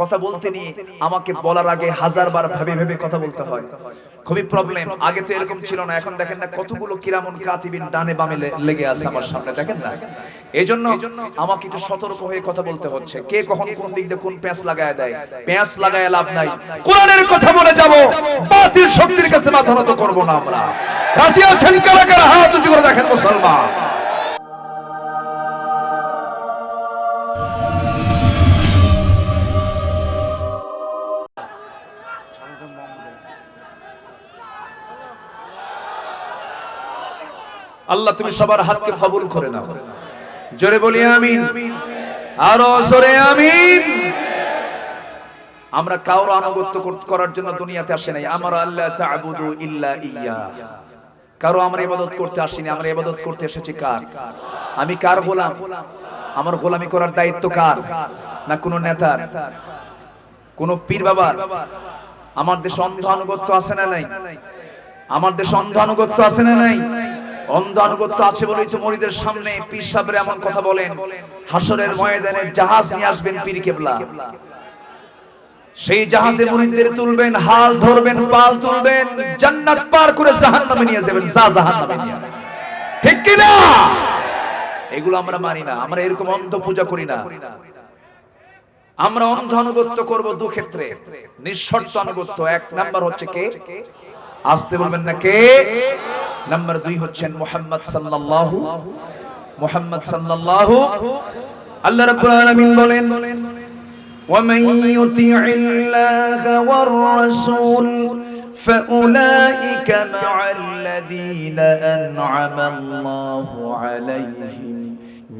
কথা বলতে নিয়ে আমাকে বলার আগে হাজার বার ভেবে ভেবে কথা বলতে হয়। খুবই প্রবলেম আগে তো এরকম ছিল না, এখন দেখেন না কতগুলো কিরামন কাতিবিন ডানে বামে লেগে আছে আমার সামনে, দেখেন না? এই জন্য আমাকে একটু সতর্ক হয়ে কথা বলতে হচ্ছে। কে কখন কোন দিক দিয়ে কোন প্যাঁচ লাগায় দেয়? প্যাঁচ লাগায় লাভ নাই। কোরআনের কথা বলে যাব, বাতিল শক্তির কাছে মাথা নত করব না আমরা। রাজি আছেন কারা কারা? হাত উঁচু করে দেখেন মুসলমান। আল্লাহ তুমি সবার হাতকে কবুল করে নাও। জোরে বলি আমিন। আরও জোরে আমিন। আমরা কারও আনুগত্য করার জন্য দুনিয়াতে আসে নাই। আমার আল্লাহ তা'বুদু ইল্লা ইয়া। কারও আমরা ইবাদত করতে আসিনি, আমরা ইবাদত করতে এসেছি কার? আমি কার গোলাম? আমার গোলামি করার দায়িত্ব কার? না কোনো নেতার? কোন পীর বাবার? আমার দেশে অন্ধ আনুগত্য আছে না নাই? আমার দেশে অন্ধ আনুগত্য আছে না নাই? অন্ধ আনুগত্য আছে বলেই তো মরিদের সামনে পীর সাহেবের এমন কথা বলেন। হাসরের ময়দানে জাহাজ নিয়ে আসবেন পীর কেবলা। সেই জাহাজে তুলবেন, হাল ধরবেন, পাল তুলবেন, জান্নাত পার করে জাহান্নামে নিয়ে যাবেন, যা জাহান্নামে ঠিক কি না এগুলো আমরা মানি না, আমরা এরকম অন্ধ পূজা করি না। আমরা অন্ধ আনুগত্য করব দু ক্ষেত্রে নিঃশর্ত আনুগত্য। এক নাম্বার হচ্ছে কে? আসতে বলবেন না কে নাম্বার দুই হচ্ছেন মোহাম্মদ সাল্লাল্লাহু মোহাম্মদ সাল্লাল্লাহু আল্লাহ রাব্বুল আলামিন বলেন ومن يطع الله والرسول فأولئك مع الذين أنعم الله عليهم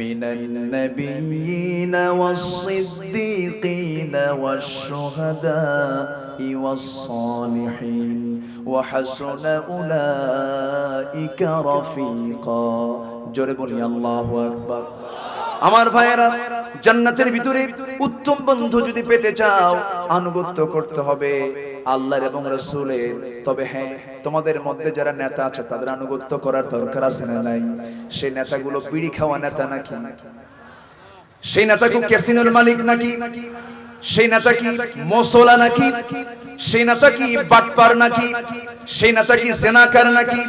من النبيين والصديقين والشهداء والصالحين وحسن أولئك رفيقا. جربني الله أكبر. আমার ভাইয়েরা, জান্নাতের ভিতরে উত্তম বন্ধু যদি পেতে চাও, আনুগত্য করতে হবে আল্লাহর এবং রসুলের। তবে হ্যাঁ তোমাদের মধ্যে যারা নেতা আছে, তাদের আনুগত্য করার দরকার আছে না নাই? সেই নেতাগুলো বিড়ি খাওয়া নেতা নাকি? সেই নেতা ক্যাসিনোর মালিক নাকি? সেই নেতা কি মসলা নাকি? সেই নেতা কি বাটপার নাকি? সেই নেতা কি জেনাকার নাকি?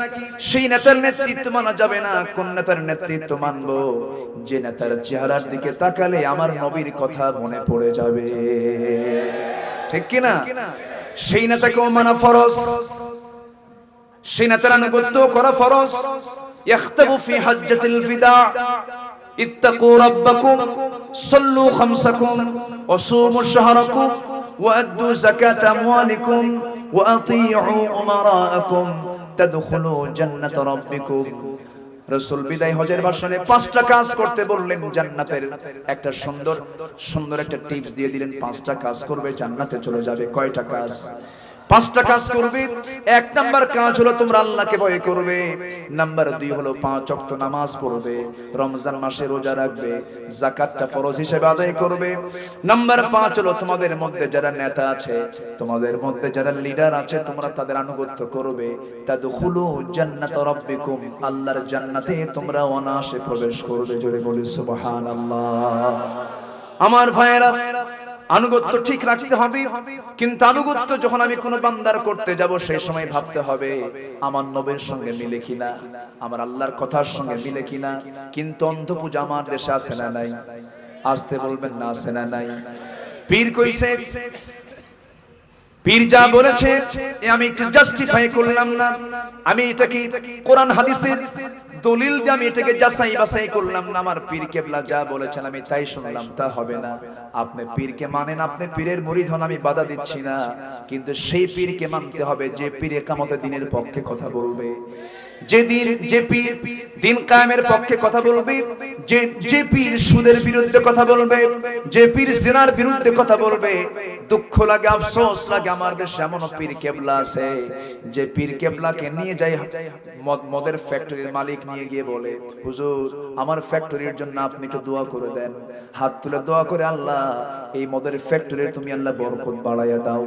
সেই নেতার নেতৃত্ব মানা যাবে না। কোন নেতার নেতৃত্ব মানবো? যে নেতার চেহারার দিকে তাকালে আমার নবীর কথা মনে পড়ে যাবে। ঠিক কি না? সেই নেতাকেও মানা ফরজ। সেই নেতার আনুগত্য করা ফরজ। ইয়াখতাবু ফি হাজ্জাতিল ফিদা। اتقوا ربكم صلوا خمسكم وصوموا شهركم وأدوا زكاة أموالكم وأطيعوا أمراءكم تدخلوا جنة ربكم রসুল বিদায় হজের ভাষণে পাঁচটা কাজ করতে বললেন জান্নাতের একটা সুন্দর সুন্দর একটা টিপস দিয়ে দিলেন পাঁচটা কাজ করবে জান্নাতে চলে যাবে কয়টা কাজ পাঁচটা কাজ করবে এক নাম্বার কাজ হলো তোমরা আল্লাহকে ভয় করবে। নাম্বার দুই হলো পাঁচ ওয়াক্ত নামাজ পড়বে। রমজান মাসে রোজা রাখবে জাকাতটা ফরজ হিসেবে আদায় করবে। নাম্বার পাঁচ হলো তোমাদের মধ্যে যারা নেতা আছে তোমাদের মধ্যে যারা লিডার আছে তোমরা তাদের আনুগত্য করবে। তাদখুলু জান্নাত রাব্বিকুম আল্লাহর জান্নাতে তোমরা অনায়াসে প্রবেশ করবে। জোরে বলি সুবহানাল্লাহ। আমার ভাইয়েরা আনুগত্য ঠিক রাখতে হবে। কিন্তু আনুগত্য যখন আমি কোনো বান্দার করতে যাব সেই সময় ভাবতে হবে আমার নবের সঙ্গে মিলে কিনা আমার আল্লাহর কথার সঙ্গে মিলে কিনা। কিন্তু অন্ধ পূজা আমার দেশে আছে না নাই। আসতে বলবেন না আছে না নাই। পীর কইছে পীর যা বলেছে এ আমি একটু জাস্টিফাই করলাম না। আমি এটাকে কোরআন হাদিসের দলিল দিয়ে আমি এটাকে যাচাই বাছাই করলাম না, আমার পীর কেবলা যা বলেছেন আমি তাই শুনলাম, তা হবে না। আপনি পীরকে মানেন, আপনি পীরের মুরিদ হন আমি বাধা দিচ্ছি না, কিন্তু সেই পীরকে মানতে হবে যে পীর একামতে দিনের পক্ষে কথা বলবে। যে দিন যে পীর দিন কায়েমের পক্ষে কথা বলবে, যে যে পীর সুদের বিরুদ্ধে কথা বলবে, যে পীর জিনার বিরুদ্ধে কথা বলবে, দুঃখ লাগে, আফসোস লাগে আমার দেশে এমন পীর কেবলা আছে, যে পীর কেবলাকে নিয়ে যায় মদের ফ্যাক্টরির মালিক নিয়ে গিয়ে বলে, হুজুর, আমার ফ্যাক্টরির জন্য আপনি একটু দোয়া করে দেন। হাত তুলে দোয়া করে আল্লাহ, এই মদের ফ্যাক্টরির তুমি আল্লাহ বরকত বাড়াইয়া দাও।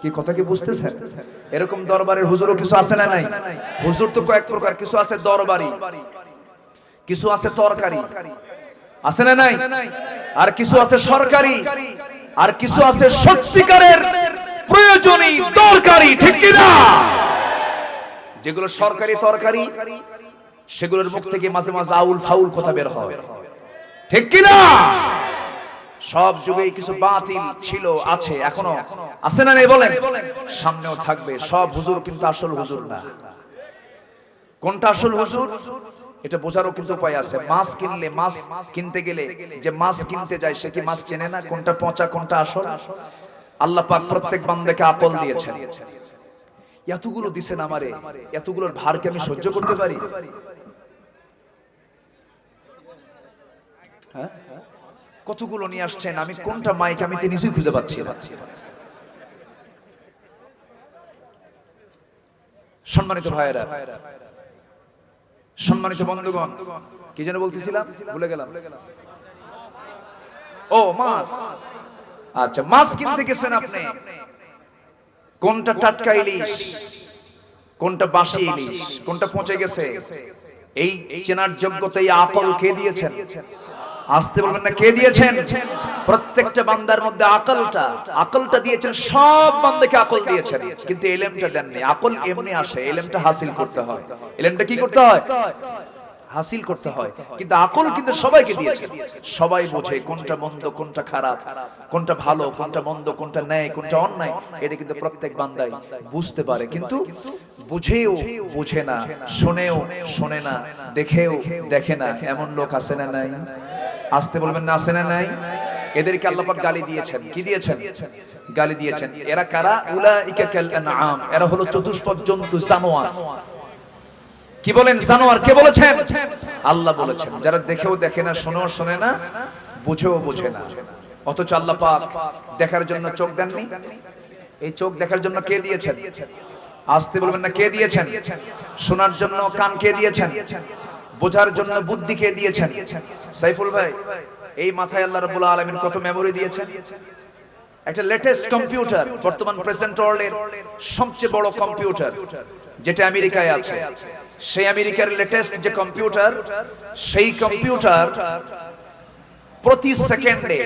কি কথা কি বুঝতেছেন? এরকম দরবারের হুজুরও কিছু আছে না নাই? হুজুর তো কয়েক প্রকার কিছু আছে দরবারি। কিছু আছে তরকারি। আছে না নাই? আর কিছু আছে সরকারি। আর কিছু আছে সত্যিকারের প্রয়োজনীয় দরকারি, ঠিক কিনা? যেগুলো সরকারি তরকারি, সেগুলোর মুখ থেকে মাঝে মাঝে আউল ফাউল কথা বের হয়। ঠিক কিনা? সব যুগেই কিছু বাতিল ছিল, আছে, এখনও। আছে না নেই বলেন? সামনেও থাকবে। সব হুজুর কিন্তু আসল হুজুর না। কোনটা আসল হুজুর? এটা বোঝারও কিন্তু উপায় আছে। মাছ কিনলে মাছ কিনতে গেলে যে মাছ কিনতে যায়, সে কি মাছ চেনে না? কোনটা পচা, কোনটা আসল? আল্লাহ পাক প্রত্যেক বান্দাকে আকল দিয়েছেন। এতগুলো দিছেন আমারে, এতগুলোর ভারকে আমি সহ্য করতে পারি? হ্যাঁ? কতগুলো নিয়ে আসছেন? আমি কোনটা মাইক আমি তো নিজেই খুঁজে পাচ্ছি সম্মানিত ভাইয়েরা, সম্মানিত বন্ধুগণ, কি যেন বলতেছিলাম? ভুলে গেলাম। ও, মাছ। আচ্ছা মাছ কিনতে গেছেন আপনি? কোনটা টাটকা ইলিশ? কোনটা বাসি ইলিশ? কোনটা পচে গেছে? এই চেনার যোগ্যতা এই আকল কে দিয়েছেন? আসতে বলবেন না কে দিয়েছেন? প্রত্যেকটা বান্দার মধ্যে আকলটা। আকলটা। দিয়েছেন সব বান্দাকে আকল দিয়েছেন। কিন্তু এলেমটা দেননি। আকল এমনি আসে এলেমটা হাসিল করতে হয়। এলেমটা কি করতে হয়? হাসিল করতে হয়। কিন্তু আকল কিন্তু সবাইকে দিয়েছে। সবাই বোঝে কোনটা মন্দ কোনটা খারাপ কোনটা ভালো কোনটা মন্দ কোনটা ন্যায় কোনটা অন্যায় এটা কিন্তু প্রত্যেক বান্দাই বুঝতে পারে। কিন্তু বুঝেও বুঝে না শোনেও শোনে না দেখেও দেখে না এমন লোক আছে না নাই। আসতে বলবেন না আছে না নাই। এদেরকে আল্লাপাক গালি দিয়েছেন। কি দিয়েছেন? গালি দিয়েছেন। এরা কারা? উলাইকা কাল আনআম। এরা হলো চতুষ্পদ জন্তু জানোয়ার কি বলেন, জানোয়ার, কে বলেছেন? আল্লাহ বলেছেন। যারা দেখেও দেখে না, শোনেও শোনে না, বুঝেও বুঝে না। অথচ আল্লাহ পাক দেখার জন্য চোখ দেননি। এই চোখ দেখার জন্য কে দিয়েছেন? আসতে বলবেন না, কে দিয়েছেন? শোনার জন্য কান কে দিয়েছেন? বোঝার জন্য বুদ্ধি কে দিয়েছেন? সাইফুল ভাই, এই মাথায় আল্লাহ রাব্বুল আলামিন কত মেমরি দিয়েছেন? একটা লেটেস্ট কম্পিউটার বর্তমান প্রেজেন্ট ওয়ার্ল্ডের সবচেয়ে বড় কম্পিউটার যেটা আমেরিকায় আছে। সেই আমেরিকার লেটেস্ট যে কম্পিউটার সেই কম্পিউটার প্রতি সেকেন্ডে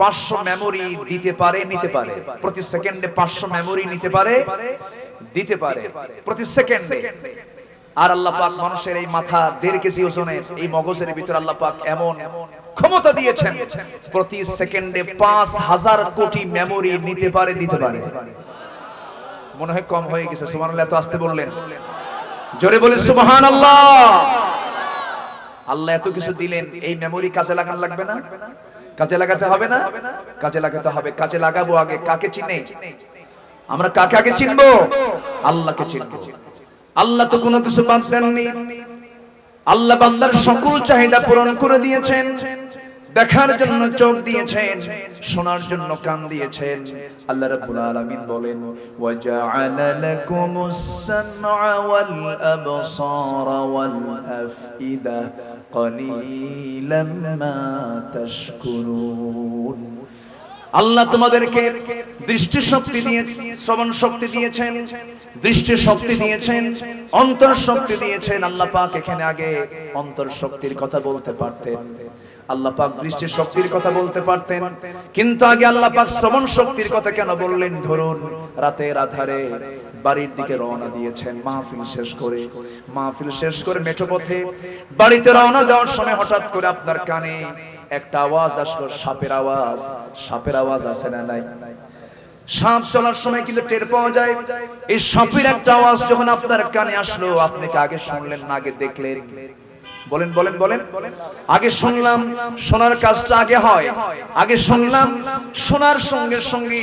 পাঁচশো মেমোরি দিতে পারে, নিতে পারে। প্রতি সেকেন্ডে পাঁচশো মেমোরি নিতে পারে, দিতে পারে। প্রতি সেকেন্ডে আর আল্লাহ পাক মানুষের এই মাথা দেড় কেজি ওজনের, এই মগজের ভিতর আল্লাহ পাক এমন ক্ষমতা দিয়েছেন, প্রতি সেকেন্ডে পাঁচ হাজার কোটি মেমোরি নিতে পারে, দিতে পারে। মনে হয় কম হয়ে গেছে, সুবহানাল্লাহ, এত আসতে বললেন। জোরে বলে সুবহান আল্লাহ আল্লাহ এত কিছু দিলেন, এই মেমোরি কাজে লাগান লাগবে না? কাজে লাগাতে হবে না? কাজে লাগাতে হবে। কাজে লাগাবো আগে। কাকে চিনে? আমরা কাকে আগে চিনবো? আল্লাহকে চিনবো। আল্লাহ তো কোনো কিছু বাদ দেননি। আল্লাহ বান্দার সকল চাহিদা পূরণ করে দিয়েছেন। দেখার জন্য চোখ দিয়েছেন শোনার জন্য কান দিয়েছেন। আল্লাহ রাব্বুল আলামিন বলেন ওয়াজআলা লাকুমুস সামআ ওয়াল আবসারা ওয়াল আফইদা কলিলাম মা তাশকুরুন। আল্লাহ তোমাদেরকে দৃষ্টি শক্তি দিয়ে শ্রবণ শক্তি দিয়েছেন দৃষ্টি শক্তি দিয়েছেন অন্তর শক্তি দিয়েছেন। আল্লাহ পাক এখানে আগে অন্তর শক্তির কথা বলতে পারতেন। আল্লাহ পাক দৃষ্টি শক্তির কথা বলতে পারতেন। কিন্তু আগে আল্লাহ পাক শ্রবণ শক্তির কথা কেন বললেন? ধরুন রাতের আধারে বাড়ির দিকে রওনা দিয়েছেন মাহফিল শেষ করে। মাহফিল শেষ করে মেঠো পথে বাড়িতে রওনা দেওয়ার সময় হঠাৎ করে আপনার কানে একটা আওয়াজ আসলো সাপের আওয়াজ সাপের আওয়াজ আছে না নাই। সাপ চলার সময় কিন্তু টের পাওয়া যায়। এই সাপের একটা আওয়াজ যখন আপনার কানে আসলো আপনি কি আগে শুনলেন না আগে দেখলেন? বলেন বলেন বলেন। আগে শুনলাম শোনার কাজটা আগে হয়। আগে শুনলাম শোনার সঙ্গে সঙ্গে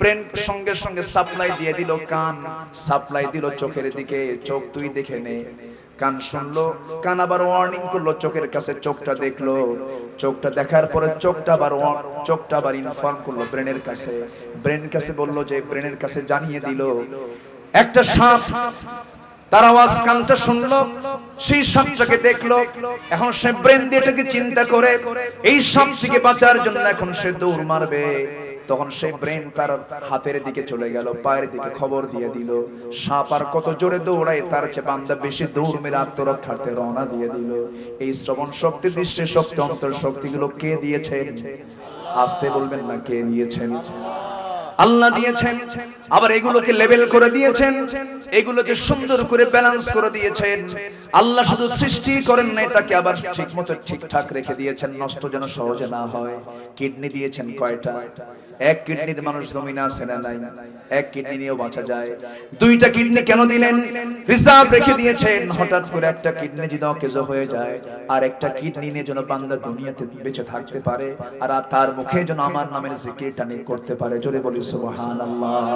ব্রেন সঙ্গে সঙ্গে সাপ্লাই দিয়ে দিল কান। সাপ্লাই দিল চোখের দিকে, চোখ তুই দেখে নে। কান শুনলো, কান আবার ওয়ার্নিং করল, চোখের কাছে চোখটা দেখল। চোখটা দেখার পরে চোখটা আবার চোখটা আবার ইনফর্ম করল ব্রেনের কাছে। ব্রেন কাছে বলল যে, ব্রেনের কাছে জানিয়ে দিল, একটা সাপ তার আওয়াজ কানটা শুনলো, সেই সাপটাকে দেখল। এখন সে ব্রেন দিয়ে এটাকে চিন্তা করে, এই সাপ থেকে বাঁচার জন্য এখন সে দৌড় মারবে। তখন সেই ব্রেন তার হাতের দিকে চলে গেল, পায়ের দিকে খবর দিয়ে দিল। সাপ আর কত জোরে দৌড়ায়, তার চেয়ে বান্দা বেশি দৌড় মেরে আত্মরক্ষার্থে রওনা দিয়ে দিল। এই শ্রবণ শক্তি, দৃষ্টি শক্তি, অন্তর শক্তিগুলো কে দিয়েছেন? আসতে বলবেন না কে দিয়েছেন? আল্লাহ দিয়েছেন, আবার এগুলোকে লেভেল করে দিয়েছেন, এগুলোকে সুন্দর করে ব্যালেন্স করে দিয়েছেন। আল্লাহ শুধু সৃষ্টি করেন নাই, তাকে আবার ঠিক মতো ঠিকঠাক রেখে দিয়েছেন, নষ্ট যেন সহজে না হয়। কিডনি দিয়েছেন কয়টা? এক কিডনির মানুষ জমিনে আছে না নাই? এক কিডনি নিয়েও বাঁচা যায়। দুইটা কিডনি কেন দিলেন? রিজার্ভ রেখে দিয়েছেন, হঠাৎ করে একটা কিডনি যদি অকেজো হয়ে যায়, আর একটা কিডনি নিয়ে যেন বান্দা দুনিয়াতে বেঁচে থাকতে পারে, আর তার মুখে যেন আমার নামের জিকিরটা নিয়ে করতে পারে, জোরে বলি সুবহানাল্লাহ।